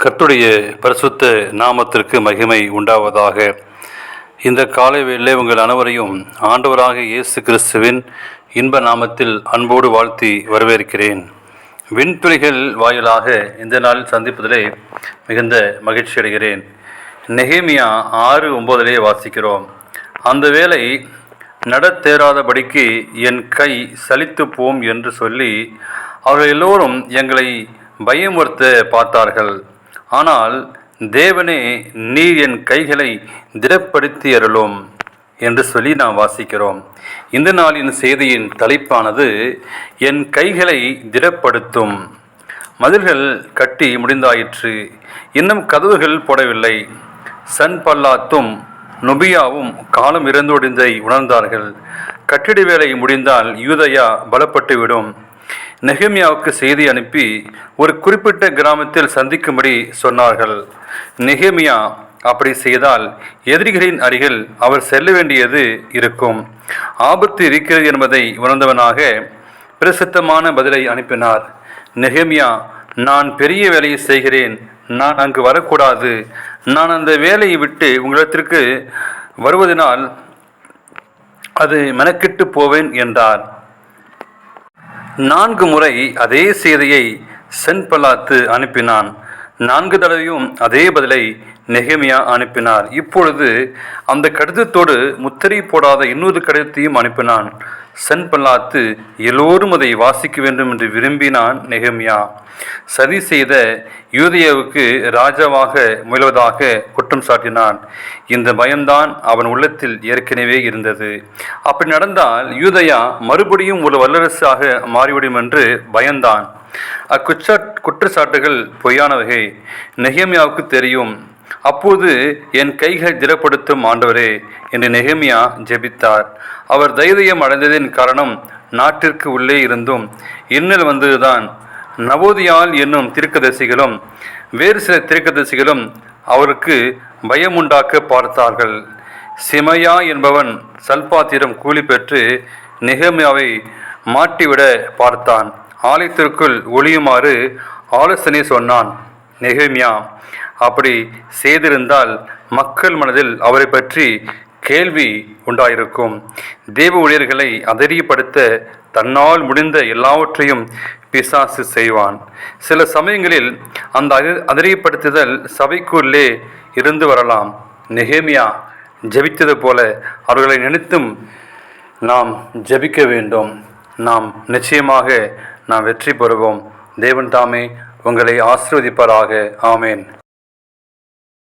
கர்த்துடைய பரிசுத்த நாமத்திற்கு மகிமை உண்டாவதாக. இந்த காலை வேளை உங்கள் அனைவரையும் ஆண்டவராக இயேசு கிறிஸ்துவின் இன்ப நாமத்தில் அன்போடு வாழ்த்தி வரவேற்கிறேன். விண்துளிகள் வாயிலாக இந்த நாளில் சந்திப்பதிலே மிகுந்த மகிழ்ச்சி அடைகிறேன். நெகேமியா ஆறு ஒன்பதிலே வாசிக்கிறோம். அந்த வேளை நடத்தேறாதபடிக்கு என் கை சலித்து போம் என்று சொல்லி அவர்கள் எல்லோரும் எங்களை பயமுறுத்த பார்த்தார்கள். ஆனால் தேவனே நீர் என் கைகளை திடப்படுத்தி அருளும் என்று சொல்லி நாம் வாசிக்கிறோம். இந்த நாளின் செய்தியின் தலைப்பானது என் கைகளை திடப்படுத்தும். மதில்கள் கட்டி முடிந்தாயிற்று இன்னும் கதவுகள் போடவில்லை. சன் பல்லாத்தும் நொபியாவும் காலம் இறந்தொடிந்தை உணர்ந்தார்கள். கட்டிட வேலை முடிந்தால் யூதயா பலப்பட்டுவிடும். நெகேமியாவுக்கு செய்தி அனுப்பி ஒரு குறிப்பிட்ட கிராமத்தில் சந்திக்கும்படி சொன்னார்கள். நெகேமியா அப்படி செய்தால் எதிரிகளின் அருகில் அவர் செல்ல வேண்டியது இருக்கும். ஆபத்து இருக்கிறது என்பதை உணர்ந்தவனாக பிரசித்தமான பதிலை அனுப்பினார். நெகேமியா நான் பெரிய வேலையை செய்கிறேன். நான் அங்கு வரக்கூடாது. நான் அந்த வேலையை விட்டு உங்களிடத்திற்கு வருவதனால் அது மெனக்கிட்டு போவேன் என்றார். நான்கு முறை அதே செய்தியை சென்பலாத்து அனுப்பினான். நான்கு தடவையும் அதே பதிலை நெகமியா அனுப்பினார். இப்பொழுது அந்த கடிதத்தோடு முத்திரை போடாத இன்னொரு கடிதத்தையும் அனுப்பினான். சென்பல்லாத்து எல்லோரும் அதை வாசிக்க வேண்டும் என்று விரும்பினான் நெகமியா. சதி செய்த யூதியாவுக்கு ராஜாவாக முயல்வதாக குற்றம் சாட்டினான். இந்த பயம்தான் அவன் உள்ளத்தில் ஏற்கனவே இருந்தது. அப்படி நடந்தால் யூதயா மறுபடியும் ஒரு வல்லரசாக மாறிவிடும் என்று பயந்தான். அக்குற்ற குற்றச்சாட்டுகள் பொய்யானவகை நெகமியாவுக்கு தெரியும். அப்போது என் கைகள் திடப்படுத்தும் ஆண்டவரே என்று நெகமியா ஜெபித்தார். அவர் தைரியம் அடைந்ததின் காரணம் நாட்டிற்கு உள்ளே இருந்தும் இன்னல் வந்ததுதான். நவோதியால் என்னும் திருக்கதரிசிகளும் வேறு சில திருக்கதரிசிகளும் அவருக்கு பயமுண்டாக்க பார்த்தார்கள். சிமையா என்பவன் சல்பாத்திரம் கூலி பெற்று நெகமியாவை மாட்டிவிட பார்த்தான். ஆலயத்திற்குள் ஒளியுமாறு ஆலோசனை சொன்னான் நெகமியா அப்படி செய்திருந்தால் மக்கள் மனதில் அவரை பற்றி கேள்வி உண்டாயிருக்கும். தேவ ஊழியர்களை அதிரியப்படுத்த தன்னால் முடிந்த எல்லாவற்றையும் பிசாசு செய்வான். சில சமயங்களில் அந்த அதிரியப்படுத்துதல் சபைக்குள்ளே இருந்து வரலாம். நெகேமியா ஜெபித்தது போல அவர்களை நினைத்தும் நாம் ஜெபிக்க வேண்டும். நாம் நிச்சயமாக நாம் வெற்றி பெறுவோம். தேவன் தாமே உங்களை ஆசிர்வதிப்பாராக. ஆமேன்.